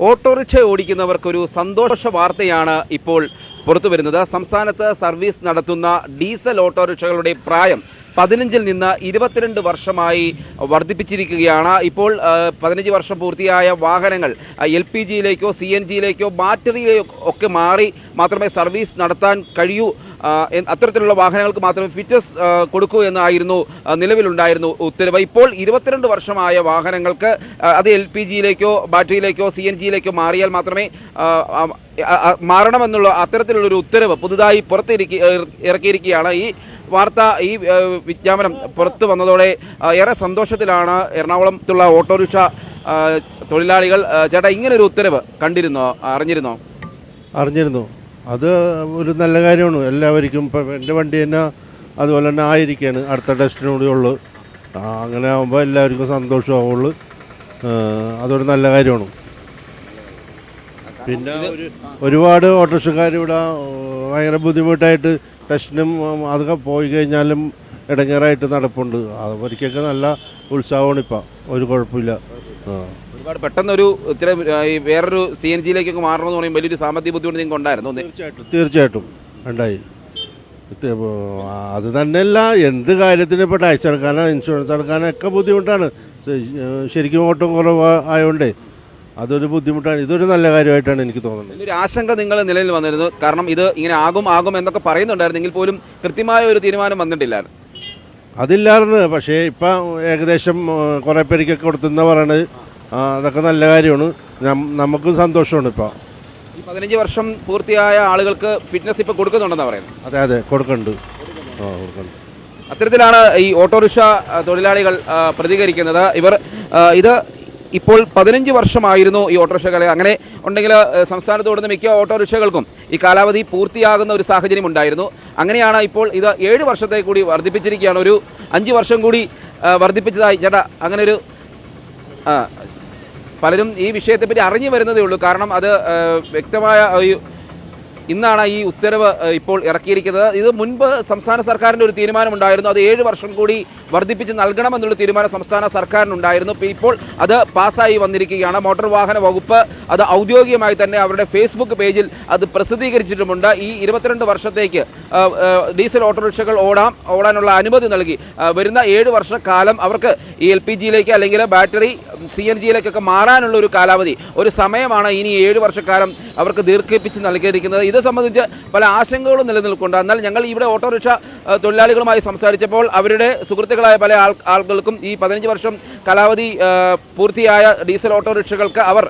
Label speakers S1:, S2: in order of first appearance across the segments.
S1: Autorickshaw ഓടിക്കുന്നവർക്കൊരു സന്തോഷ വാർത്തയാണ് ഇപ്പോൾ പുറത്തു വരുന്നത് സംസ്ഥാനത്ത് സർവീസ് നടത്തുന്ന ഡീസൽ ഓട്ടോറിക്ഷകളുടെ പ്രായം പതിനഞ്ചിൽ നിന്ന് ഇരുപത്തിരണ്ട് വർഷമായി വർദ്ധിപ്പിച്ചിരിക്കുകയാണ്. ഇപ്പോൾ പതിനഞ്ച് വർഷം പൂർത്തിയായ വാഹനങ്ങൾ എൽ പി ജിയിലേക്കോ സി എൻ ജിയിലേക്കോ ബാറ്ററിയിലേക്കോ ഒക്കെ മാറി മാത്രമേ സർവീസ് നടത്താൻ കഴിയൂ. അത്തരത്തിലുള്ള വാഹനങ്ങൾക്ക് മാത്രമേ ഫിറ്റ്നസ് കൊടുക്കൂ എന്നായിരുന്നു നിലവിലുണ്ടായിരുന്നു ഉത്തരവ്. ഇപ്പോൾ ഇരുപത്തിരണ്ട് വർഷമായ വാഹനങ്ങൾക്ക് അത് എൽ പി ജിയിലേക്കോ ബാറ്ററിയിലേക്കോ സി എൻ ജിയിലേക്കോ മാറിയാൽ മാത്രമേ മാറണമെന്നുള്ള അത്തരത്തിലുള്ളൊരു ഉത്തരവ് പുതുതായി പുറത്തിരിക്കി ഇറക്കിയിരിക്കുകയാണ് ഈ വാർത്ത ഈ വിജ്ഞാപനം പുറത്തു വന്നതോടെ ഏറെ സന്തോഷത്തിലാണ് എറണാകുളത്തുള്ള ഓട്ടോറിക്ഷ തൊഴിലാളികൾ. ചേട്ടാ ഇങ്ങനൊരു ഉത്തരവ് കണ്ടിരുന്നോ? അറിഞ്ഞിരുന്നോ?
S2: അറിഞ്ഞിരുന്നു. അത് ഒരു നല്ല കാര്യമാണ്. എല്ലാവർക്കും ഇപ്പം എന്റെ വണ്ടി തന്നെ അതുപോലെ തന്നെ ആയിരിക്കുകയാണ് അടുത്ത ടെസ്റ്റിനും കൂടി ഉള്ളു. അങ്ങനെ ആകുമ്പോൾ എല്ലാവർക്കും സന്തോഷമാവുള്ളൂ. അതൊരു നല്ല കാര്യമാണ്. പിന്നെ ഒരു ഒരുപാട് ഓട്ടോറിക്ഷക്കാർ ഇവിടെ ഭയങ്കര ബുദ്ധിമുട്ടായിട്ട് ടെസ്റ്റിനും അതൊക്കെ പോയി കഴിഞ്ഞാലും ഇടങ്ങേറായിട്ട് നടപ്പുണ്ട്. അവർക്കൊക്കെ നല്ല ഉത്സാഹമാണ് ഇപ്പം. ഒരു കുഴപ്പമില്ല.
S1: ഒരുപാട് പെട്ടെന്നൊരു ഇത്ര ഈ വേറൊരു സി എൻ ജിയിലേക്കൊക്കെ മാറണമെന്ന് പറയുമ്പോൾ വലിയൊരു സാമ്പത്തിക ബുദ്ധിമുട്ട് നിങ്ങൾക്ക് ഉണ്ടായിരുന്നു
S2: തീർച്ചയായിട്ടും. തീർച്ചയായിട്ടും. ഉണ്ടായി. അത് തന്നെയല്ല എന്ത് കാര്യത്തിന് ഇപ്പോൾ ടാക്സ് അടക്കാനോ ഇൻഷുറൻസ് അടക്കാനോ ഒക്കെ ബുദ്ധിമുട്ടാണ്. ശരിക്കും ഓട്ടം കുറവ് ആയതുകൊണ്ടേ അതൊരു ബുദ്ധിമുട്ടാണ്. ഇതൊരു നല്ല കാര്യമായിട്ടാണ് എനിക്ക് തോന്നുന്നത്.
S1: ഒരു ആശങ്ക നിങ്ങൾ നിലയിൽ വന്നിരുന്നു. കാരണം ഇത് ഇങ്ങനെ ആകും ആകും എന്നൊക്കെ പറയുന്നുണ്ടായിരുന്നെങ്കിൽ പോലും കൃത്യമായ ഒരു തീരുമാനം വന്നിട്ടില്ലായിരുന്നു.
S2: അതില്ലായിരുന്നു. പക്ഷേ ഇപ്പം ഏകദേശം കുറേ പേർക്കൊക്കെ കൊടുത്തെന്ന് പറയണത് അതൊക്കെ നല്ല കാര്യമാണ്. നമുക്കും സന്തോഷമാണ് ഇപ്പം.
S1: ഈ പതിനഞ്ച് വർഷം പൂർത്തിയായ ആളുകൾക്ക് ഫിറ്റ്നസ് ഇപ്പോൾ കൊടുക്കുന്നുണ്ടെന്നാണ് പറയുന്നത്.
S2: അതെ അതെ. കൊടുക്കുന്നുണ്ട് ആ കൊടുക്കുന്നുണ്ട്
S1: അത്തരത്തിലാണ് ഈ ഓട്ടോറിക്ഷ തൊഴിലാളികൾ പ്രതികരിക്കുന്നത്. ഇവർ ഇത് ഇപ്പോൾ പതിനഞ്ച് വർഷമായിരുന്നു ഈ ഓട്ടോറിക്ഷകളെ. അങ്ങനെ ഉണ്ടെങ്കിൽ സംസ്ഥാനത്ത് ഓടുന്ന മിക്ക ഓട്ടോറിക്ഷകൾക്കും ഈ കാലാവധി പൂർത്തിയാകുന്ന ഒരു സാഹചര്യം ഉണ്ടായിരുന്നു. അങ്ങനെയാണ് ഇപ്പോൾ ഇത് ഏഴ് വർഷത്തെ കൂടി വർദ്ധിപ്പിച്ചിരിക്കുകയാണ്. ഒരു അഞ്ച് വർഷം കൂടി വർദ്ധിപ്പിച്ചതായി ചേട്ടാ അങ്ങനെ ഒരു പലരും ഈ വിഷയത്തെപ്പറ്റി അറിഞ്ഞു വരുന്നതേ ഉള്ളൂ. കാരണം അത് വ്യക്തമായ ഒരു ഇന്നാണ് ഈ ഉത്തരവ് ഇപ്പോൾ ഇറക്കിയിരിക്കുന്നത്. ഇത് മുൻപ് സംസ്ഥാന സർക്കാരിന്റെ ഒരു തീരുമാനമുണ്ടായിരുന്നു. അത് ഏഴ് വർഷം കൂടി വർദ്ധിപ്പിച്ച് നൽകണമെന്നുള്ള തീരുമാനം സംസ്ഥാന സർക്കാരിനുണ്ടായിരുന്നു. ഇപ്പൊ ഇപ്പോൾ അത് പാസ്സായി വന്നിരിക്കുകയാണ്. മോട്ടോർ വാഹന വകുപ്പ് അത് ഔദ്യോഗികമായി തന്നെ അവരുടെ ഫേസ്ബുക്ക് പേജിൽ അത് പ്രസിദ്ധീകരിച്ചിട്ടുമുണ്ട്. ഈ ഇരുപത്തിരണ്ട് വർഷത്തേക്ക് ഡീസൽ ഓട്ടോറിക്ഷകൾ ഓടാം ഓടാനുള്ള അനുമതി നൽകി. വരുന്ന ഏഴ് കാലം അവർക്ക് ഈ എൽ പി ജിയിലേക്ക് അല്ലെങ്കിൽ ബാറ്ററി സി എൻ ജിയിലേക്കൊക്കെ മാറാനുള്ള ഒരു കാലാവധി. ഒരു സമയമാണ് ഇനി ഏഴ് വർഷക്കാലം അവർക്ക് ദീർഘിപ്പിച്ച് നൽകിയിരിക്കുന്നത്. ഇത് സംബന്ധിച്ച് പല ആശങ്കകളും നിലനിൽക്കുന്നുണ്ട് എന്നാൽ ഞങ്ങൾ ഇവിടെ ഓട്ടോറിക്ഷ തൊഴിലാളികളുമായി സംസാരിച്ചപ്പോൾ അവരുടെ സുഹൃത്തുക്കളായ പല ആളുകൾക്കും ഈ പതിനഞ്ച് വർഷം കാലാവധി പൂർത്തിയായ ഡീസൽ ഓട്ടോറിക്ഷകൾക്ക് അവർ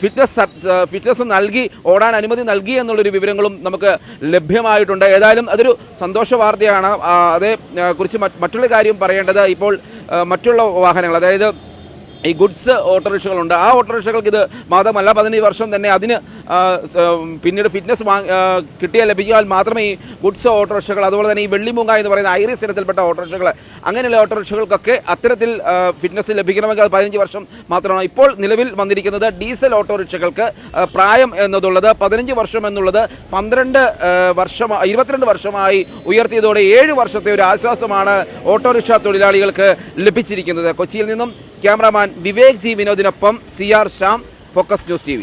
S1: ഫിറ്റ്നസ് ഫിറ്റ്നസ് നൽകി ഓടാൻ അനുമതി നൽകി എന്നുള്ളൊരു വിവരങ്ങളും നമുക്ക് ലഭ്യമായിട്ടുണ്ട്. ഏതായാലും അതൊരു സന്തോഷ വാർത്തയാണ്. അതേ കുറിച്ച് മറ്റുള്ള കാര്യം പറയേണ്ടത് ഇപ്പോൾ മറ്റുള്ള വാഹനങ്ങൾ അതായത് ഈ ഗുഡ്സ് ഓട്ടോറിക്ഷകളുണ്ട്. ആ ഓട്ടോറിക്ഷകൾക്ക് ഇത് മാത്രമല്ല പതിനഞ്ച് വർഷം തന്നെ അതിന് പിന്നീട് ഫിറ്റ്നസ് കിട്ടിയാൽ ലഭിക്കാൻ മാത്രമേ ഈ ഗുഡ്സ് ഓട്ടോറിക്ഷകൾ അതുപോലെ തന്നെ ഈ വെള്ളിമൂങ്ങ എന്ന് പറയുന്ന ഐറിസ് ഇനത്തിൽപ്പെട്ട ഓട്ടോറിക്ഷകൾ അങ്ങനെയുള്ള ഓട്ടോറിക്ഷകൾക്കൊക്കെ അത്തരത്തിൽ ഫിറ്റ്നസ് ലഭിക്കണമെങ്കിൽ അത് പതിനഞ്ച് വർഷം മാത്രമാണ്. ഇപ്പോൾ നിലവിൽ വന്നിരിക്കുന്നത് ഡീസൽ ഓട്ടോറിക്ഷകൾക്ക് പ്രായം എന്നതുള്ളത് പതിനഞ്ച് വർഷം എന്നുള്ളത് പന്ത്രണ്ട് വർഷം ഇരുപത്തിരണ്ട് വർഷമായി ഉയർത്തിയതോടെ ഏഴ് വർഷത്തെ ഒരു ആശ്വാസമാണ് ഓട്ടോറിക്ഷ തൊഴിലാളികൾക്ക് ലഭിച്ചിരിക്കുന്നത്. കൊച്ചിയിൽ നിന്നും cameraman Vivek G വിനോദിനൊപ്പം C R Shyam focus news T